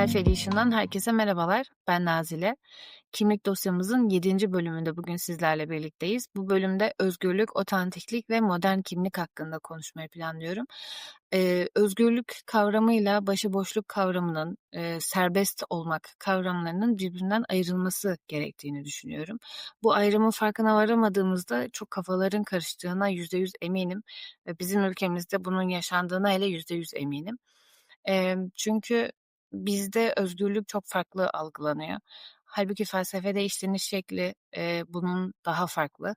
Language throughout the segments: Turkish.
Self Edition'dan herkese merhabalar. Ben Nazile. Kimlik dosyamızın 7. bölümünde bugün sizlerle birlikteyiz. Bu bölümde özgürlük, otantiklik ve modern kimlik hakkında konuşmayı planlıyorum. Ee, özgürlük kavramıyla başıboşluk kavramının, e, serbest olmak kavramlarının birbirinden ayrılması gerektiğini düşünüyorum. Bu ayrımın farkına varamadığımızda çok kafaların karıştığına %100 eminim ve bizim ülkemizde bunun yaşandığına hele %100 eminim. E, çünkü bizde özgürlük çok farklı algılanıyor. Halbuki felsefede işleniş şekli e, bunun daha farklı.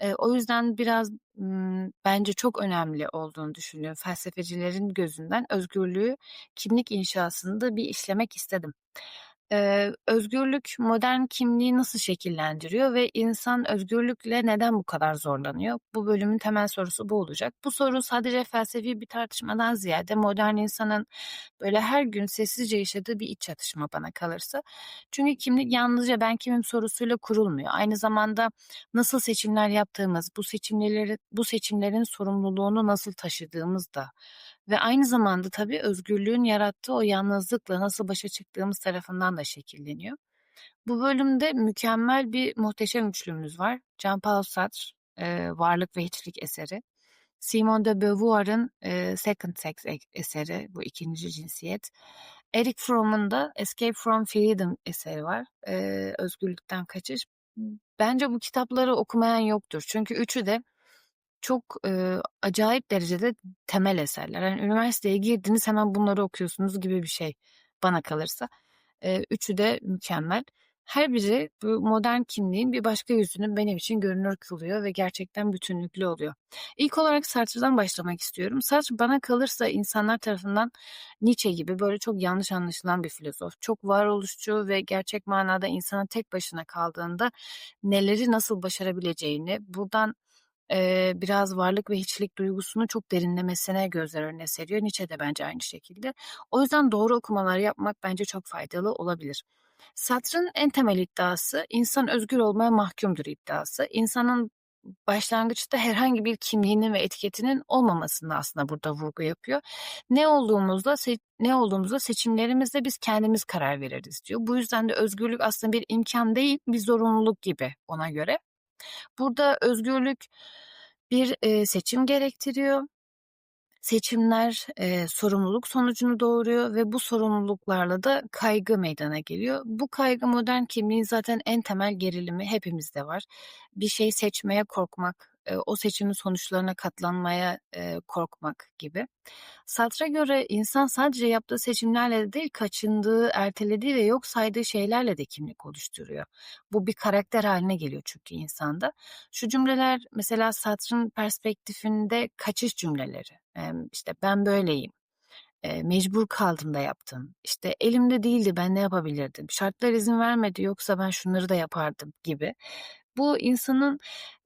E, o yüzden biraz m, bence çok önemli olduğunu düşünüyorum. Felsefecilerin gözünden özgürlüğü kimlik inşasında bir işlemek istedim. Özgürlük modern kimliği nasıl şekillendiriyor ve insan özgürlükle neden bu kadar zorlanıyor? Bu bölümün temel sorusu bu olacak. Bu soru sadece felsefi bir tartışmadan ziyade modern insanın böyle her gün sessizce yaşadığı bir iç çatışma bana kalırsa. Çünkü kimlik yalnızca ben kimim sorusuyla kurulmuyor. Aynı zamanda nasıl seçimler yaptığımız, bu seçimleri bu seçimlerin sorumluluğunu nasıl taşıdığımız da ve aynı zamanda tabii özgürlüğün yarattığı o yalnızlıkla nasıl başa çıktığımız tarafından da şekilleniyor. Bu bölümde mükemmel bir muhteşem üçlümüz var. Jean-Paul Sartre, e, Varlık ve Hiçlik eseri. Simone de Beauvoir'ın e, Second Sex e, eseri, bu ikinci cinsiyet. Eric Fromm'un da Escape from Freedom eseri var. E, özgürlükten kaçış. Bence bu kitapları okumayan yoktur. Çünkü üçü de çok, eee, acayip derecede temel eserler. Yani üniversiteye girdiniz hemen bunları okuyorsunuz gibi bir şey bana kalırsa. Eee, üçü de mükemmel. Her biri bu modern kimliğin bir başka yüzünü benim için görünür kılıyor ve gerçekten bütünlüklü oluyor. İlk olarak Sartre'dan başlamak istiyorum. Sartre bana kalırsa insanlar tarafından Nietzsche gibi böyle çok yanlış anlaşılan bir filozof. Çok varoluşçu ve gerçek manada insana tek başına kaldığında neleri nasıl başarabileceğini, buradan Eee, biraz varlık ve hiçlik duygusunu çok derinlemesine gözler önüne seriyor. Nietzsche de bence aynı şekilde. O yüzden doğru okumalar yapmak bence çok faydalı olabilir. Sartre'ın en temel iddiası insan özgür olmaya mahkumdur iddiası. İnsanın başlangıçta herhangi bir kimliğinin ve etiketinin olmamasını aslında burada vurgu yapıyor. Ne olduğumuzda ne olduğumuzda seçimlerimizde biz kendimiz karar veririz diyor. Bu yüzden de özgürlük aslında bir imkan değil, bir zorunluluk gibi ona göre. Burada özgürlük bir, seçim gerektiriyor. Seçimler, eee, sorumluluk sonucunu doğuruyor ve bu sorumluluklarla da kaygı meydana geliyor. Bu kaygı modern kimliğin zaten en temel gerilimi hepimizde var. Bir şey seçmeye korkmak, e, o seçimin sonuçlarına katlanmaya e, korkmak gibi. Sartre'a göre insan sadece yaptığı seçimlerle değil, kaçındığı, ertelediği ve yok saydığı şeylerle de kimlik oluşturuyor. Bu bir karakter haline geliyor çünkü insanda. Şu cümleler mesela Sartre'ın perspektifinde kaçış cümleleri. E, işte ben böyleyim, mecbur kaldım da yaptım. İşte elimde değildi ben ne yapabilirdim? Şartlar izin vermedi yoksa ben şunları da yapardım gibi. Bu insanın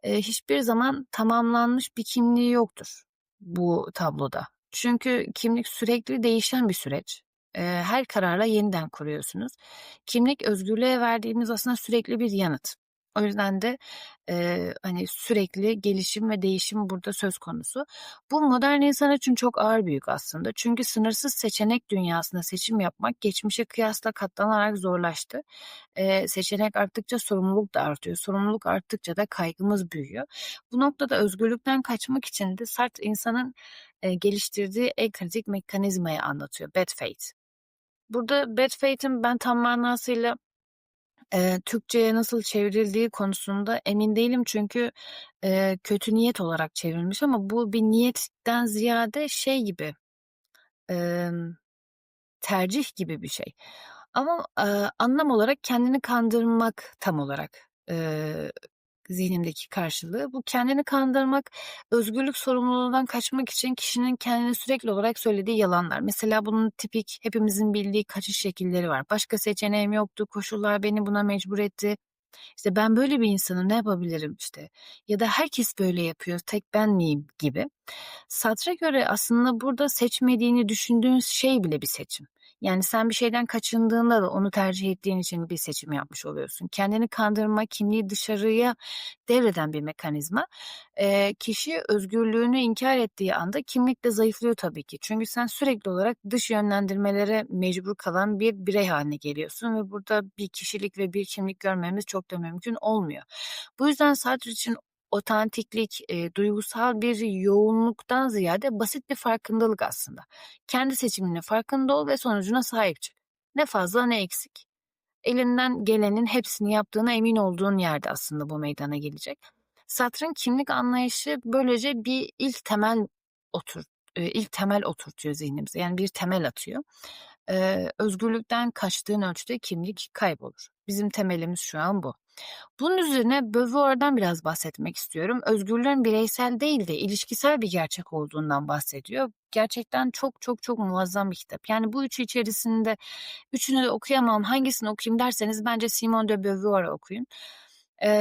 e, hiçbir zaman tamamlanmış bir kimliği yoktur bu tabloda. Çünkü kimlik sürekli değişen bir süreç. E, her kararla yeniden kuruyorsunuz. Kimlik özgürlüğe verdiğimiz aslında sürekli bir yanıt. O yüzden de e, hani sürekli gelişim ve değişim burada söz konusu. Bu modern insan için çok ağır bir yük aslında. Çünkü sınırsız seçenek dünyasında seçim yapmak geçmişe kıyasla katlanarak zorlaştı. E, seçenek arttıkça sorumluluk da artıyor. Sorumluluk arttıkça da kaygımız büyüyor. Bu noktada özgürlükten kaçmak için de Sartre insanın e, geliştirdiği en kritik mekanizmayı anlatıyor. Bad Fate. Burada Bad Fate'in ben tam manasıyla Eee, Türkçe'ye nasıl çevrildiği konusunda emin değilim çünkü, eee, kötü niyet olarak çevrilmiş ama bu bir niyetten ziyade şey gibi, emm, tercih gibi bir şey. Ama, eee, anlam olarak kendini kandırmak tam olarak, eee, zihnimdeki karşılığı. Bu kendini kandırmak, özgürlük sorumluluğundan kaçmak için kişinin kendine sürekli olarak söylediği yalanlar. Mesela bunun tipik hepimizin bildiği kaçış şekilleri var. Başka seçeneğim yoktu, koşullar beni buna mecbur etti. İşte ben böyle bir insanım ne yapabilirim işte ya da herkes böyle yapıyor tek ben miyim gibi. Sartre'a göre aslında burada seçmediğini düşündüğün şey bile bir seçim. Yani sen bir şeyden kaçındığında da onu tercih ettiğin için bir seçim yapmış oluyorsun. Kendini kandırma, kimliği dışarıya devreden bir mekanizma. Eee, kişi özgürlüğünü inkar ettiği anda kimlik de zayıflıyor tabii ki. Çünkü sen sürekli olarak dış yönlendirmelere mecbur kalan bir birey haline geliyorsun ve burada bir kişilik ve bir kimlik görmemiz çok da mümkün olmuyor. Bu yüzden Sartre için otantiklik, eee, duygusal bir yoğunluktan ziyade basit bir farkındalık aslında. Kendi seçiminin farkında ol ve sonucuna sahip çık. Ne fazla ne eksik. Elinden gelenin hepsini yaptığına emin olduğun yerde aslında bu meydana gelecek. Sartre'ın kimlik anlayışı böylece bir ilk temel otur ilk temel oturtuyor zihnimize. Yani bir temel atıyor. Eee, özgürlükten kaçtığın ölçüde kimlik kaybolur. Bizim temelimiz şu an bu. Bunun üzerine Beauvoir'dan biraz bahsetmek istiyorum. Özgürlüğün bireysel değil de ilişkisel bir gerçek olduğundan bahsediyor. Gerçekten çok çok çok muazzam bir kitap. Yani bu üçü içerisinde üçünü de okuyamam hangisini okuyayım derseniz bence Simone de Beauvoir'ı okuyun.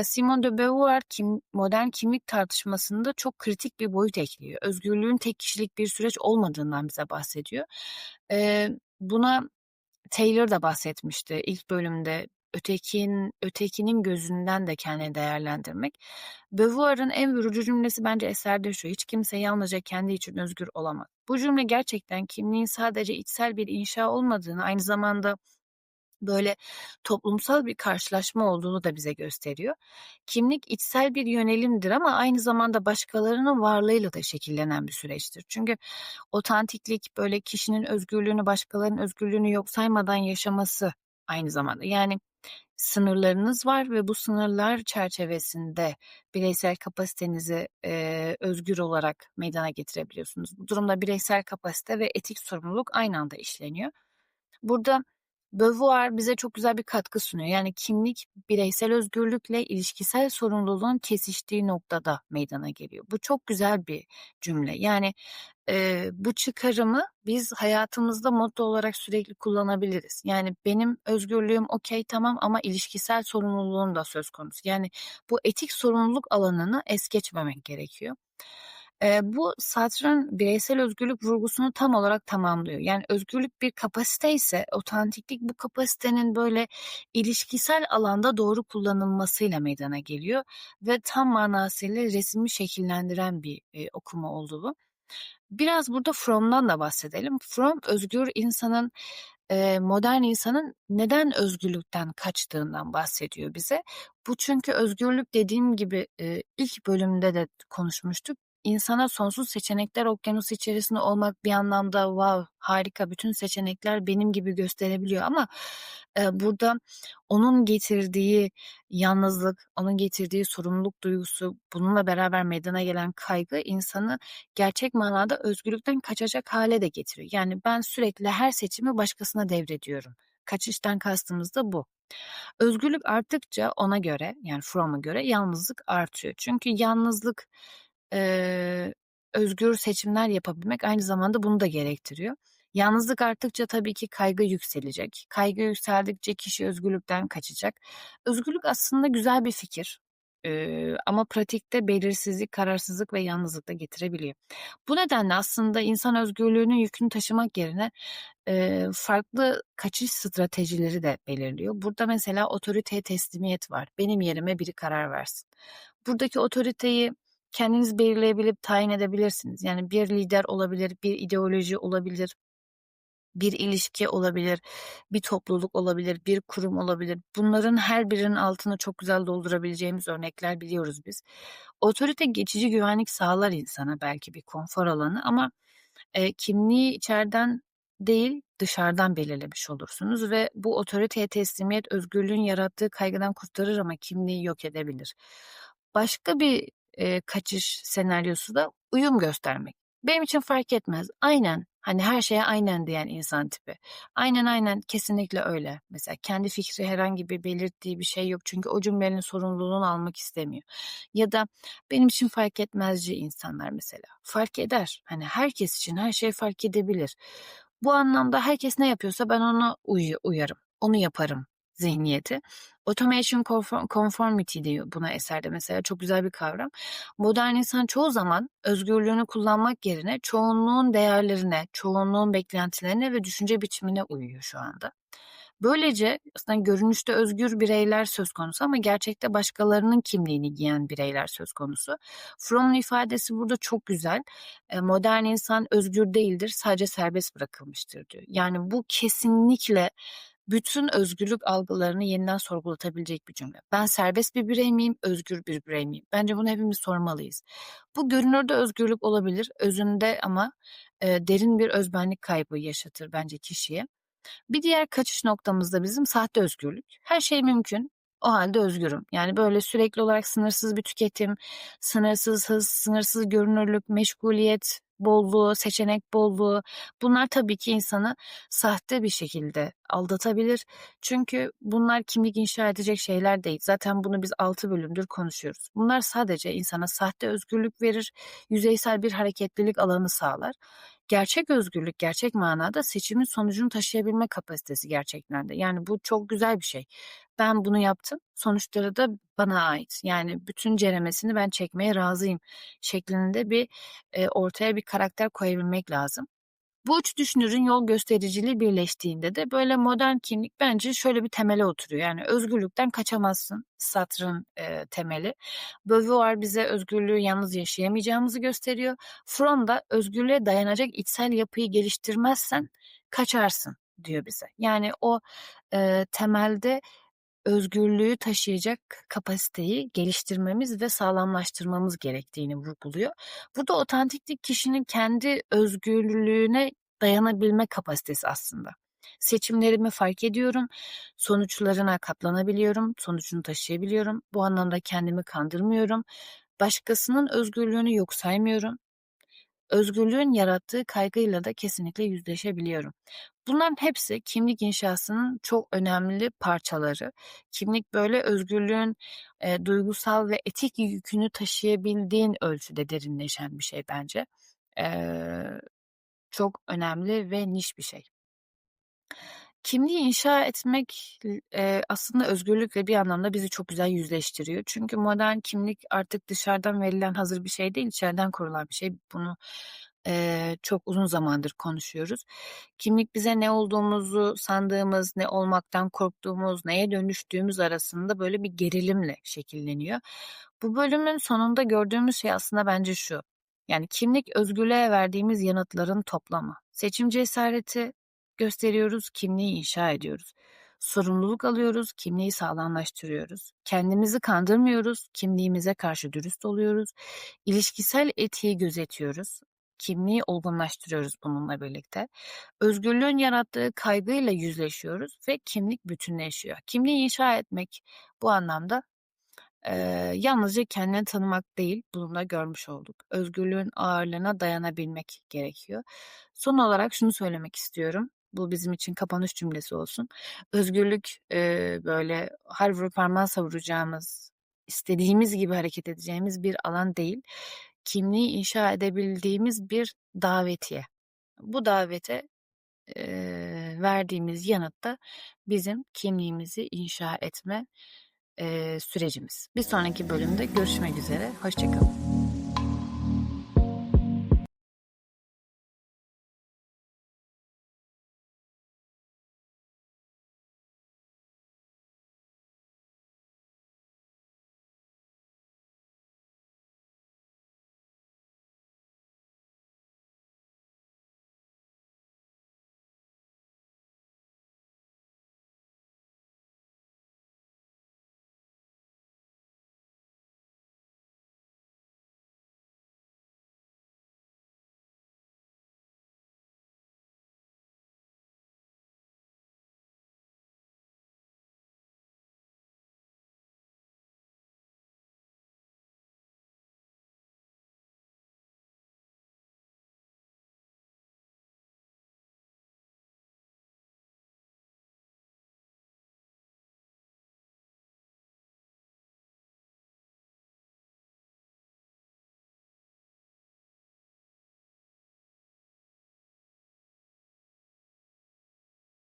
Simone de Beauvoir kim, modern kimlik tartışmasında çok kritik bir boyut ekliyor. Özgürlüğün tek kişilik bir süreç olmadığından bize bahsediyor. Buna Taylor da bahsetmişti ilk bölümde ötekin, ötekinin gözünden de kendini değerlendirmek. Beauvoir'ın en vurucu cümlesi bence eserde şu. Hiç kimse yalnızca kendi için özgür olamaz. Bu cümle gerçekten kimliğin sadece içsel bir inşa olmadığını aynı zamanda böyle toplumsal bir karşılaşma olduğunu da bize gösteriyor. Kimlik içsel bir yönelimdir ama aynı zamanda başkalarının varlığıyla da şekillenen bir süreçtir. Çünkü otantiklik böyle kişinin özgürlüğünü başkalarının özgürlüğünü yok saymadan yaşaması aynı zamanda. Yani sınırlarınız var ve bu sınırlar çerçevesinde bireysel kapasitenizi e, özgür olarak meydana getirebiliyorsunuz. Bu durumda bireysel kapasite ve etik sorumluluk aynı anda işleniyor. Burada Beauvoir bize çok güzel bir katkı sunuyor. Yani kimlik bireysel özgürlükle ilişkisel sorumluluğun kesiştiği noktada meydana geliyor. Bu çok güzel bir cümle. Yani e, bu çıkarımı biz hayatımızda motto olarak sürekli kullanabiliriz. Yani benim özgürlüğüm okey tamam ama ilişkisel sorumluluğum da söz konusu. Yani bu etik sorumluluk alanını es geçmemek gerekiyor. Eee, bu Sartre'ın bireysel özgürlük vurgusunu tam olarak tamamlıyor. Yani özgürlük bir kapasite ise otantiklik bu kapasitenin böyle ilişkisel alanda doğru kullanılmasıyla meydana geliyor ve tam manasıyla resmi şekillendiren bir e, okuma oldu bu. Biraz burada Fromm'dan da bahsedelim. Fromm özgür insanın e, modern insanın neden özgürlükten kaçtığından bahsediyor bize. Bu çünkü özgürlük dediğim gibi e, ilk bölümde de konuşmuştuk insana sonsuz seçenekler okyanusu içerisinde olmak bir anlamda wow harika bütün seçenekler benim gibi gösterebiliyor ama e, burada onun getirdiği yalnızlık, onun getirdiği sorumluluk duygusu, bununla beraber meydana gelen kaygı insanı gerçek manada özgürlükten kaçacak hale de getiriyor. Yani ben sürekli her seçimi başkasına devrediyorum. Kaçıştan kastımız da bu. Özgürlük arttıkça ona göre yani Fromm'a göre yalnızlık artıyor. Çünkü yalnızlık Eee, özgür seçimler yapabilmek aynı zamanda bunu da gerektiriyor. Yalnızlık arttıkça tabii ki kaygı yükselecek. Kaygı yükseldikçe kişi özgürlükten kaçacak. Özgürlük aslında güzel bir fikir. Eee, ama pratikte belirsizlik, kararsızlık ve yalnızlık da getirebiliyor. Bu nedenle aslında insan özgürlüğünün yükünü taşımak yerine eee, farklı kaçış stratejileri de belirliyor. Burada mesela otoriteye teslimiyet var. Benim yerime biri karar versin. Buradaki otoriteyi kendiniz belirleyebilip tayin edebilirsiniz. Yani bir lider olabilir, bir ideoloji olabilir, bir ilişki olabilir, bir topluluk olabilir, bir kurum olabilir. Bunların her birinin altını çok güzel doldurabileceğimiz örnekler biliyoruz biz. Otorite geçici güvenlik sağlar insana belki bir konfor alanı ama e, kimliği içeriden değil dışarıdan belirlemiş olursunuz ve bu otoriteye teslimiyet özgürlüğün yarattığı kaygıdan kurtarır ama kimliği yok edebilir. Başka bir e, kaçış senaryosu da uyum göstermek. Benim için fark etmez. Aynen. Hani her şeye aynen diyen insan tipi. Aynen aynen kesinlikle öyle. Mesela kendi fikri herhangi bir belirttiği bir şey yok. Çünkü o cümlenin sorumluluğunu almak istemiyor. Ya da benim için fark etmezci insanlar mesela. Fark eder. Hani herkes için her şey fark edebilir. Bu anlamda herkes ne yapıyorsa ben ona uy uyarım. Onu yaparım zihniyeti. Automation conformity diyor buna eserde mesela çok güzel bir kavram. Modern insan çoğu zaman özgürlüğünü kullanmak yerine çoğunluğun değerlerine, çoğunluğun beklentilerine ve düşünce biçimine uyuyor şu anda. Böylece aslında görünüşte özgür bireyler söz konusu ama gerçekte başkalarının kimliğini giyen bireyler söz konusu. Fromm'un ifadesi burada çok güzel. E, modern insan özgür değildir, sadece serbest bırakılmıştır diyor. Yani bu kesinlikle bütün özgürlük algılarını yeniden sorgulatabilecek bir cümle. Ben serbest bir birey miyim, özgür bir birey miyim? Bence bunu hepimiz sormalıyız. Bu görünürde özgürlük olabilir, özünde ama e, derin bir özbenlik kaybı yaşatır bence kişiye. Bir diğer kaçış noktamız da bizim sahte özgürlük. Her şey mümkün. O halde özgürüm. Yani böyle sürekli olarak sınırsız bir tüketim, sınırsız hız, sınırsız görünürlük, meşguliyet, bolluğu, seçenek bolluğu bunlar tabii ki insanı sahte bir şekilde aldatabilir. Çünkü bunlar kimlik inşa edecek şeyler değil. Zaten bunu biz 6 bölümdür konuşuyoruz. Bunlar sadece insana sahte özgürlük verir, yüzeysel bir hareketlilik alanı sağlar. Gerçek özgürlük, gerçek manada seçimin sonucunu taşıyabilme kapasitesi gerçekten de. Yani bu çok güzel bir şey. Ben bunu yaptım, sonuçları da bana ait. Yani bütün ceremesini ben çekmeye razıyım şeklinde bir e, ortaya bir karakter koyabilmek lazım. Bu üç düşünürün yol göstericiliği birleştiğinde de böyle modern kimlik bence şöyle bir temele oturuyor. Yani özgürlükten kaçamazsın Sartre'ın e, temeli. Beauvoir bize özgürlüğü yalnız yaşayamayacağımızı gösteriyor. Fromm da özgürlüğe dayanacak içsel yapıyı geliştirmezsen kaçarsın diyor bize. Yani o e, temelde özgürlüğü taşıyacak kapasiteyi geliştirmemiz ve sağlamlaştırmamız gerektiğini vurguluyor. Burada otantiklik kişinin kendi özgürlüğüne dayanabilme kapasitesi aslında. Seçimlerimi fark ediyorum, sonuçlarına katlanabiliyorum, sonucunu taşıyabiliyorum. Bu anlamda kendimi kandırmıyorum. Başkasının özgürlüğünü yok saymıyorum. Özgürlüğün yarattığı kaygıyla da kesinlikle yüzleşebiliyorum. Bunların hepsi kimlik inşasının çok önemli parçaları. Kimlik böyle özgürlüğün e, duygusal ve etik yükünü taşıyabildiğin ölçüde derinleşen bir şey bence. E, çok önemli ve niş bir şey. Kimliği inşa etmek e, aslında özgürlükle bir anlamda bizi çok güzel yüzleştiriyor. Çünkü modern kimlik artık dışarıdan verilen hazır bir şey değil, içeriden kurulan bir şey. Bunu e, çok uzun zamandır konuşuyoruz. Kimlik bize ne olduğumuzu sandığımız, ne olmaktan korktuğumuz, neye dönüştüğümüz arasında böyle bir gerilimle şekilleniyor. Bu bölümün sonunda gördüğümüz şey aslında bence şu. Yani kimlik özgürlüğe verdiğimiz yanıtların toplamı. Seçim cesareti gösteriyoruz, kimliği inşa ediyoruz. Sorumluluk alıyoruz, kimliği sağlamlaştırıyoruz. Kendimizi kandırmıyoruz, kimliğimize karşı dürüst oluyoruz. İlişkisel etiği gözetiyoruz. Kimliği olgunlaştırıyoruz bununla birlikte. Özgürlüğün yarattığı kaygıyla yüzleşiyoruz ve kimlik bütünleşiyor. Kimliği inşa etmek bu anlamda e, yalnızca kendini tanımak değil, bununla görmüş olduk. Özgürlüğün ağırlığına dayanabilmek gerekiyor. Son olarak şunu söylemek istiyorum. Bu bizim için kapanış cümlesi olsun. Özgürlük e, böyle har vurup parmağı savuracağımız, istediğimiz gibi hareket edeceğimiz bir alan değil. Kimliği inşa edebildiğimiz bir davetiye. Bu davete e, verdiğimiz yanıt da bizim kimliğimizi inşa etme e, sürecimiz. Bir sonraki bölümde görüşmek üzere. Hoşçakalın.